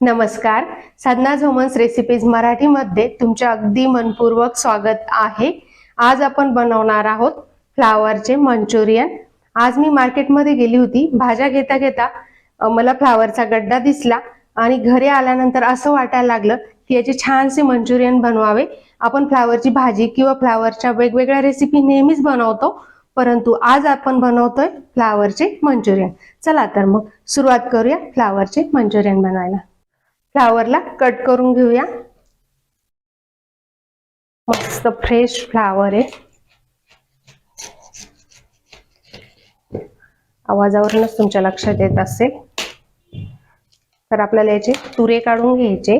नमस्कार. साधना झोमन्स रेसिपीज मराठीमध्ये तुमचे अगदी मनपूर्वक स्वागत आहे. आज आपण बनवणार आहोत फ्लावरचे मंचुरियन. आज मी मार्केटमध्ये गेली होती. भाज्या घेता घेता मला फ्लावरचा गड्डा दिसला आणि घरी आल्यानंतर असं वाटायला लागलं की याचे छानसे मंचुरियन बनवावे. आपण फ्लावरची भाजी किंवा फ्लावरच्या वेगवेगळ्या रेसिपी नेहमीच बनवतो परंतु आज आपण बनवतोय फ्लावरचे मंचुरियन. चला तर मग सुरुवात करूया फ्लावरचे मंचुरियन बनवायला. फ्लावरला कट करून घेऊया. मस्त फ्रेश फ्लावर आहे. आवाजावरूनच तुमच्या लक्षात येत असेल. तर आपल्याला याचे तुरे काढून घ्यायचे.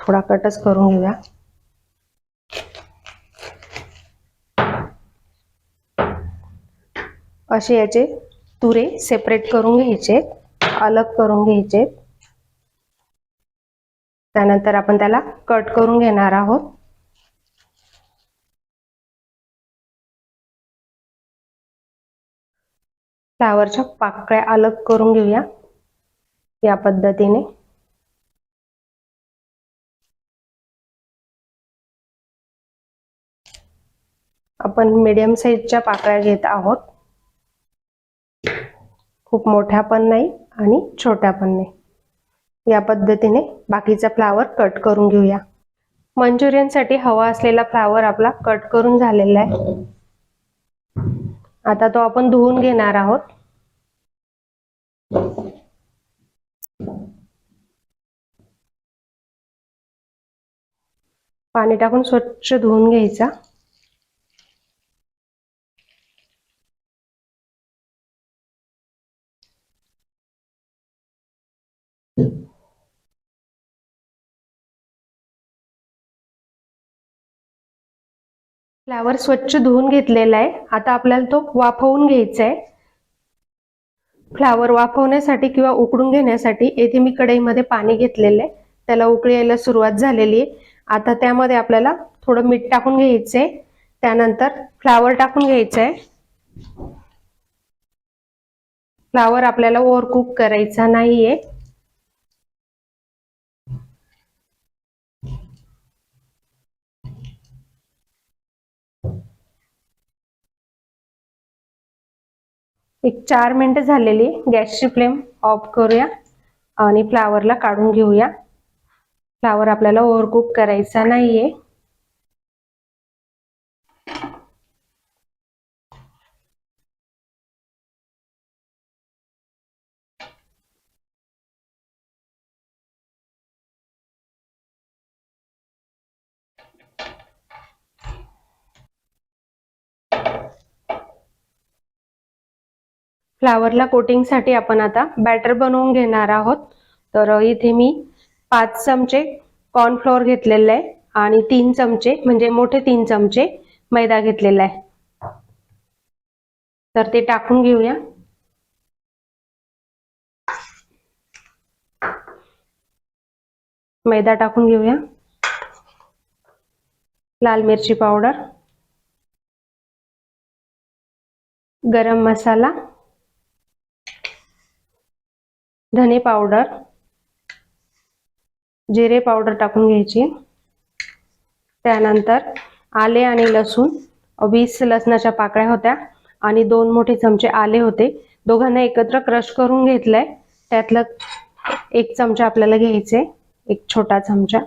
थोडा कटच करून घेऊया. असे याचे तुरे सेपरेट करून घ्यायचे अलग करून घ्यायचे. त्यानंतर आपण त्याला कट करून घेणार आहोत. फ्लावरच्या पाकळ्या अलग करून घेऊया या पद्धतीने. आपण मीडियम साईजच्या पाकळ्या घेत आहोत. खूप मोठ्या पण नाही आणि छोट्या पण नाही. या पद्धतीने बाकीचा फ्लावर कट करून घेऊया. मंचुरियनसाठी हवा असलेला फ्लावर आपला कट करून झालेला आहे. आता तो आपण धुवून घेणार आहोत. पाणी टाकून स्वच्छ धुवून घ्यायचा. फ्लावर स्वच्छ धुवून घेतलेला आहे. आता आपल्याला तो वाफवून घ्यायचा आहे. फ्लावर वाफवण्यासाठी किंवा उकडून घेण्यासाठी येथे मी कढईमध्ये पाणी घेतलेलं आहे. त्याला उकळी यायला सुरुवात झालेली आहे. आता त्यामध्ये आपल्याला थोडं मीठ टाकून घ्यायचं आहे. त्यानंतर फ्लावर टाकून घ्यायचं आहे. फ्लावर आपल्याला ओव्हर कुक करायचा नाहीये. एक चार मिनिटं झालेली गॅसची फ्लेम ऑफ करूया आणि फ्लावरला काढून घेऊया. फ्लावर आपल्याला ओव्हरकुक करायचा नाहीये. फ्लावरला कोटिंगसाठी आपण आता बॅटर बनवून घेणार आहोत. तर इथे मी पाच चमचे कॉर्नफ्लोअर घेतलेले आहे आणि तीन चमचे म्हणजे मोठे तीन चमचे मैदा घेतलेला आहे. तर ते टाकून घेऊया. मैदा टाकून घेऊया. लाल मिरची पावडर. गरम मसाला. धने पावडर जिरे पावडर टाकून घ्यायची. त्यानंतर आले आणि लसूण. वीस लसणाच्या पाकळ्या होत्या आणि दोन मोठे चमचे आले होते. दोघांना एकत्र क्रश करून घेतलंय. त्यातलं एक चमचा आपल्याला घ्यायचे एक छोटा चमचा.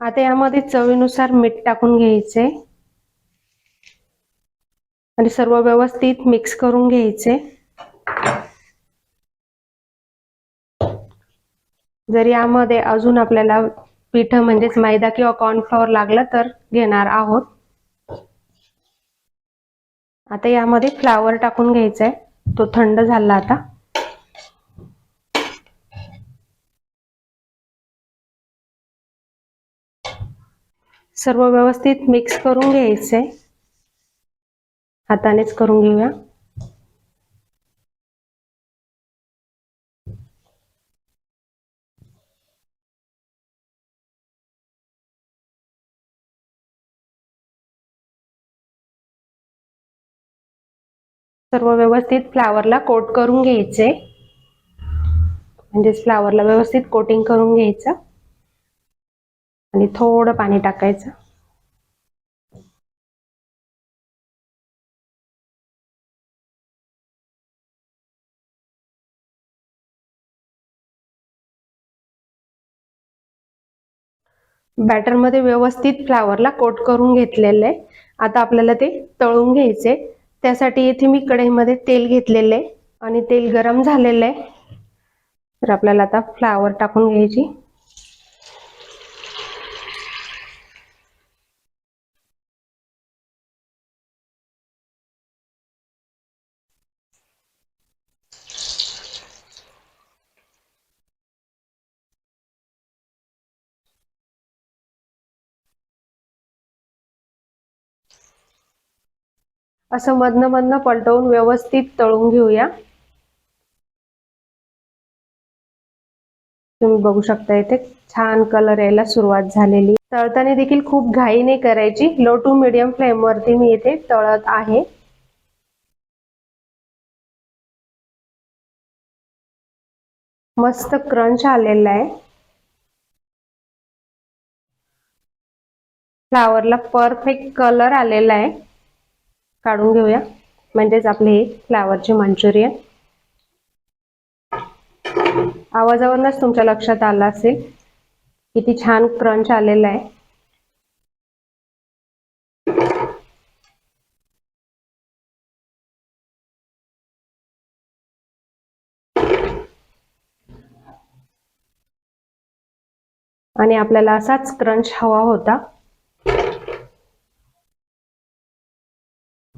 आता यामध्ये चवीनुसार मीठ टाकून घ्यायचे. आणि सर्व व्यवस्थित मिक्स करून घ्यायचे. जर यामध्ये अजून आपल्याला पीठ म्हणजेच मैदा किंवा कॉर्नफ्लॉवर लागलं तर घेणार आहोत. आता यामध्ये फ्लावर टाकून घ्यायचा आहे तो थंड झाला आता. सर्व व्यवस्थित मिक्स करून घ्यायचंय हातानेच करून घेऊया. सर्व व्यवस्थित फ्लावरला कोट करून घ्यायचे. म्हणजेच फ्लावरला व्यवस्थित कोटिंग करून घ्यायचं. आणि थोडं पाणी टाकायचं. बॅटरमध्ये व्यवस्थित फ्लावरला कोट करून घेतलेलं आहे. आता आपल्याला ते तळून घ्यायचे त्यासाठी इथे मी कढईमध्ये तेल घेतलेलं आहे आणि तेल गरम झालेलं आहे. तर आपल्याला आता फ्लावर टाकून घ्यायची. असं मधनं मधनं पलटवून व्यवस्थित तळून घेऊया. तुम्ही बघू शकता इथे छान कलर यायला सुरुवात झालेली. तळताना देखील खूप घाई नाही करायची. लो टू मिडियम फ्लेम वरती मी इथे तळत आहे. मस्त क्रंच आलेला आहे. फ्लावरला परफेक्ट कलर आलेला आहे. काढून घेऊया. म्हणजेच आपले हे फ्लावरचे मंचुरियन. आवाजावरूनच तुमच्या लक्षात आलं असेल. किती छान क्रंच आलेला आहे. आणि आपल्याला असाच क्रंच हवा होता.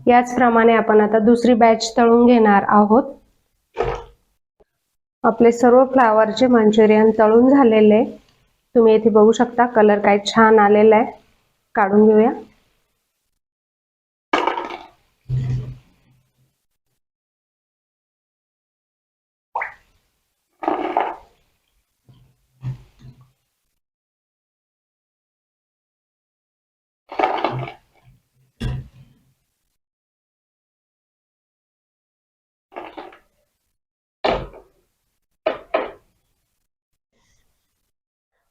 याचप्रमाणे आपण आता दुसरी बॅच तळून घेणार आहोत. आपले सर्व फ्लावरचे मंचुरियन तळून झालेले. तुम्ही इथे बघू शकता कलर काय छान आलेला आहे काढून घेऊया.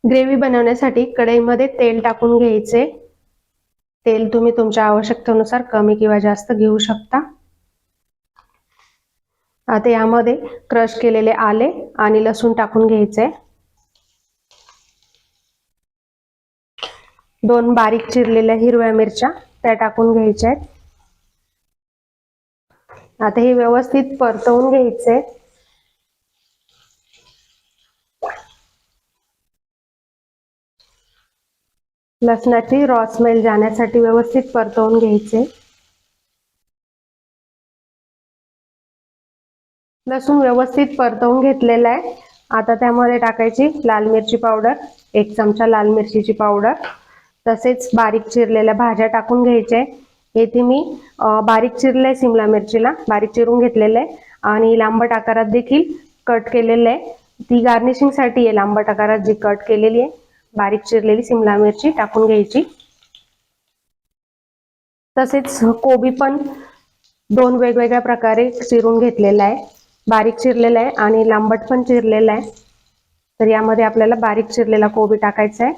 ग्रेव्ही बनवण्यासाठी कढईमध्ये तेल टाकून घ्यायचे. तेल तुम्ही तुमच्या आवश्यकतेनुसार कमी किंवा जास्त घेऊ शकता. आता यामध्ये क्रश केलेले आले आणि लसूण टाकून घ्यायचे. दोन बारीक चिरलेल्या हिरव्या मिरच्या त्या टाकून घ्यायच्या आहेत. आता हे व्यवस्थित परतवून घ्यायचे. लसणाची रॉ स्मेल जाण्यासाठी व्यवस्थित परतवून घ्यायचे. लसूण व्यवस्थित परतवून घेतलेला आहे. आता त्यामध्ये टाकायची लाल मिरची पावडर एक चमचा लाल मिरचीची पावडर तसेच बारीक चिरलेल्या भाज्या टाकून घ्यायचे. येथे मी बारीक चिरले सिमला मिरचीला बारीक चिरून घेतलेलं आहे. आणि लांबट आकारात देखील कट केलेलं आहे. ती गार्निशिंगसाठी आहे. लांबट आकारात जी कट केलेली आहे. बारीक चिरलेली सिमला मिरची टाकून घ्यायची. तसेच कोबी पण दोन वेगवेगळ्या प्रकारे चिरून घेतलेला आहे. बारीक चिरलेला आहे आणि लांबट पण चिरलेला आहे. तर यामध्ये आपल्याला बारीक चिरलेला कोबी टाकायचा आहे.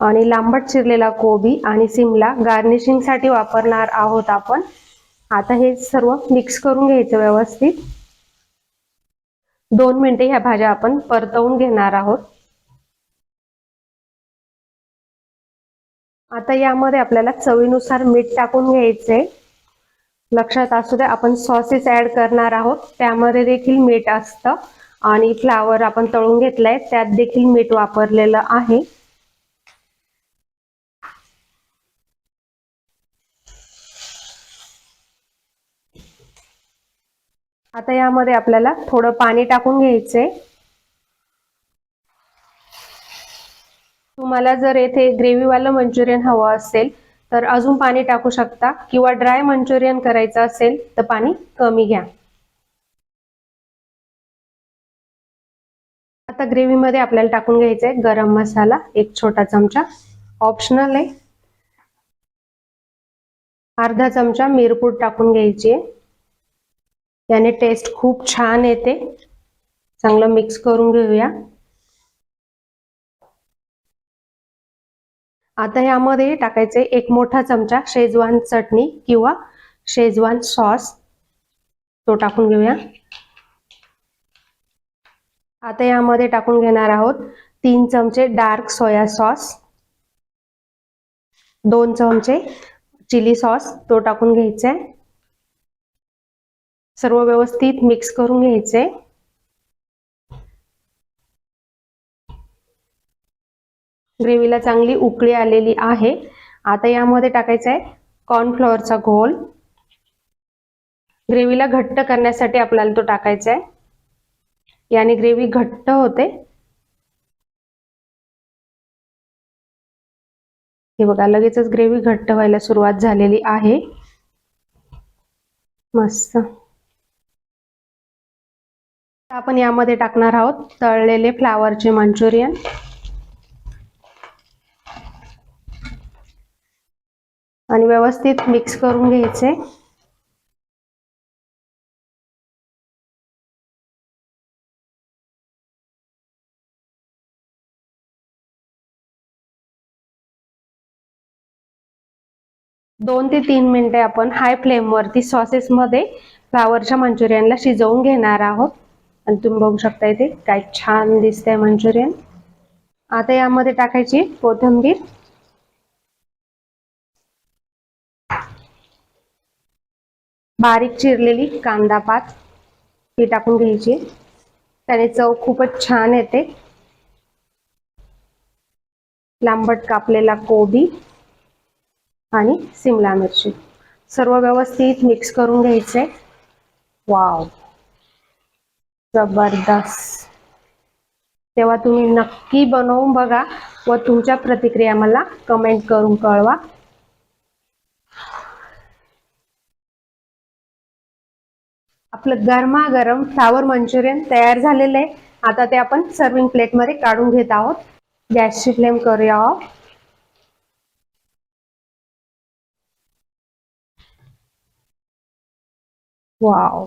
आणि लांबट चिरलेला कोबी आणि सिमला गार्निशिंगसाठी वापरणार आहोत आपण. आता हे सर्व मिक्स करून घ्यायचं व्यवस्थित. दोन मिनिटे ह्या भाज्या आपण परतवून घेणार आहोत. आता यामध्ये आपल्याला चवीनुसार मीठ टाकून घ्यायचे लक्षात असू द्या आपण सॉसेस ऍड करणार आहोत. त्यामध्ये देखील मीठ असतं. आणि फ्लावर आपण तळून घेतलाय त्यात देखील मीठ वापरलेलं आहे. आता यामध्ये आपल्याला थोडं पाणी टाकून घ्यायचंय तुम्हाला जर येथे ग्रेव्हीवालं मंचुरियन हवं असेल तर अजून पाणी टाकू शकता. किंवा ड्राय मंचुरियन करायचं असेल तर पाणी कमी घ्या. आता ग्रेव्हीमध्ये आपल्याला टाकून घ्यायचं आहे गरम मसाला. एक छोटा चमचा. ऑप्शनल आहे. अर्धा चमचा मिरपूड टाकून घ्यायची आहे. याने टेस्ट खूप छान येते. चांगलं मिक्स करून घेऊया. आता यामध्ये टाकायचे एक मोठा चमचा शेजवान चटणी किंवा शेजवान सॉस तो टाकून घेऊया. आता यामध्ये टाकून घेणार आहोत तीन चमचे डार्क सोया सॉस दोन चमचे चिली सॉस तो टाकून घ्यायचा. आहे सर्व व्यवस्थित मिक्स करून घ्यायचे. ग्रेव्हीला चांगली उकळी आलेली आहे. आता यामध्ये टाकायचं आहे कॉर्नफ्लॉवरचा घोल. ग्रेव्हीला घट्ट करण्यासाठी आपल्याला तो टाकायचा आहे याने ग्रेव्ही घट्ट होते. हे बघा लगेचच ग्रेव्ही घट्ट व्हायला सुरुवात झालेली आहे. मस्त. आपण यामध्ये टाकणार आहोत तळलेले फ्लावरचे मंचुरियन. आणि व्यवस्थित मिक्स करून घ्यायचे. दोन ते तीन मिनिटे आपण हाय फ्लेमवरती सॉसेसमध्ये फ्लावरच्या मंचुरियनला शिजवून घेणार आहोत. आणि तुम्ही बघू शकता इथे काय छान दिसतंय मंचुरियन. आता यामध्ये टाकायची कोथिंबीर. बारीक चिरलेली कांदा पात ती टाकून घ्यायची. त्याने चव खूपच छान येते. लांबट कापलेला कोबी आणि सिमला मिरची. सर्व व्यवस्थित मिक्स करून घ्यायचे. वाव. जबरदस्त. तेव्हा तुम्ही नक्की बनवून बघा व तुमच्या प्रतिक्रिया मला कमेंट करून कळवा. आपलं गरमागरम फ्लावर मंचुरियन तयार झालेलं आहे. आता ते आपण सर्विंग प्लेटमध्ये काढून घेत आहोत. गॅसची फ्लेम करूया हो. ऑफ वाव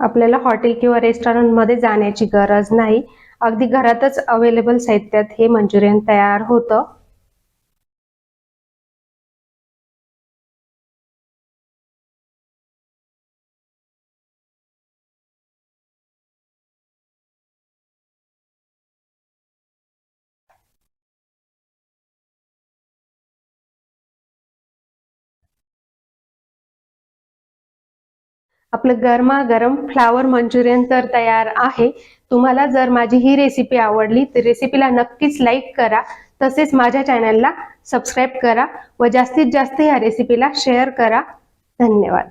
आपल्याला हॉटेल किंवा रेस्टॉरंटमध्ये जाण्याची गरज नाही. अगदी घरातच अवेलेबल साहित्यात हे मंचुरियन तयार होतं. आपलं गरमागरम फ्लावर मंचुरियन तर तयार आहे. तुम्हाला जर माझी ही रेसिपी आवडली तर रेसिपीला नक्कीच लाईक करा. तसेच माझ्या चॅनलला सबस्क्राईब करा. व जास्तीत जास्त या रेसिपीला शेअर करा. धन्यवाद.